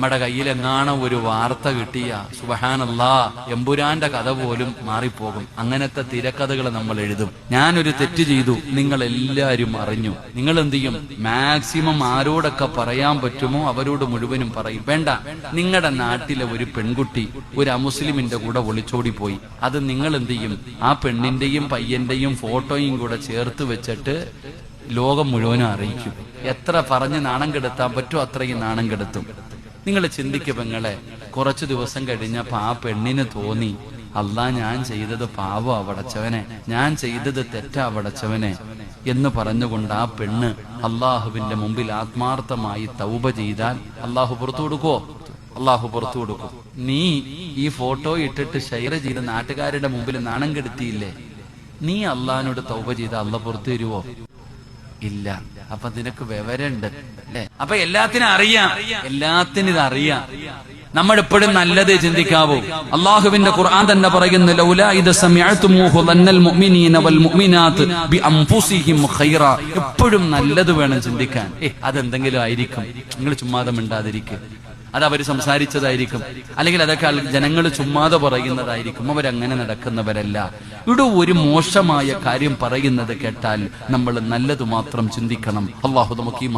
നമ്മുടെ കയ്യിലെങ്ങാണോ ഒരു വാർത്ത കിട്ടിയ സുബഹാനല്ലാ എമ്പുരാന്റെ കഥ പോലും മാറിപ്പോകും. അങ്ങനത്തെ തിരക്കഥകൾ നമ്മൾ എഴുതും. ഞാനൊരു തെറ്റ് ചെയ്തു നിങ്ങൾ എല്ലാരും അറിഞ്ഞു. നിങ്ങൾ എന്ത് ചെയ്യും മാക്സിമം ആരോടൊക്കെ പറയാൻ പറ്റുമോ അവരോട് മുഴുവനും പറയും. വേണ്ട നിങ്ങളുടെ നാട്ടിലെ ഒരു പെൺകുട്ടി ഒരു അമുസ്ലിമിന്റെ കൂടെ ഒളിച്ചോടി പോയി അത് നിങ്ങൾ എന്ത് ചെയ്യും ആ പെണ്ണിന്റെയും പയ്യന്റെയും ഫോട്ടോയും കൂടെ ചേർത്ത് വെച്ചിട്ട് ലോകം മുഴുവനും അറിയിക്കും. എത്ര പറഞ്ഞ് നാണം കെടുത്താൻ പറ്റുമോ അത്രയും നാണം കെടുത്തും. നിങ്ങൾ ചിന്തിക്കുക പെങ്ങളെ കുറച്ചു ദിവസം കഴിഞ്ഞപ്പോ ആ പെണ്ണിന് തോന്നി അല്ല ഞാൻ ചെയ്തത് പാവം അവടച്ചവനെ ഞാൻ ചെയ്തത് തെറ്റാ അവടച്ചവനെ എന്ന് പറഞ്ഞുകൊണ്ട് ആ പെണ്ണ് അള്ളാഹുവിന്റെ മുമ്പിൽ ആത്മാർത്ഥമായി തൗബ ചെയ്താൽ അള്ളാഹു പുറത്തു കൊടുക്കോ അള്ളാഹു പുറത്തു കൊടുക്കും. നീ ഈ ഫോട്ടോ ഇട്ടിട്ട് ഷെയർ ചെയ്ത് നാട്ടുകാരുടെ മുമ്പിൽ നാണം കെടുത്തിയില്ലേ? നീ അള്ളഹാനോട് തൗബ ചെയ്ത അള്ള പുറത്തു തരുവോ? ഇല്ല. അപ്പൊ നിനക്ക് വിവരമുണ്ട്. അല്ലെ? അപ്പൊ എല്ലാത്തിനും അറിയാം. എല്ലാത്തിനും ഇത് അറിയാം. നമ്മൾ എപ്പോഴും നല്ലതേ ചിന്തിക്കാവൂ. അള്ളാഹുവിന്റെ ഖുർആൻ തന്നെ പറയുന്നു മുഅ്മിനീന വൽ മുഅ്മിനാത്ത് ബിഅൻഫുസിഹിം ഖൈറ. എപ്പോഴും നല്ലത് വേണം ചിന്തിക്കാൻ. ഏ അതെന്തെങ്കിലും ആയിരിക്കും. നിങ്ങൾ ചുമ്മാതെ മിണ്ടാതിരിക്കുക അത് അവർ സംസാരിച്ചതായിരിക്കും. അല്ലെങ്കിൽ അതൊക്കെ ജനങ്ങൾ ചുമ്മാതെ പറയുന്നതായിരിക്കും. അവരങ്ങനെ നടക്കുന്നവരല്ല. ഇവിടെ ഒരു മോശമായ കാര്യം പറയുന്നത് കേട്ടാൽ നമ്മൾ നല്ലത് മാത്രം ചിന്തിക്കണം. അള്ളാഹു നമുക്ക് ഈ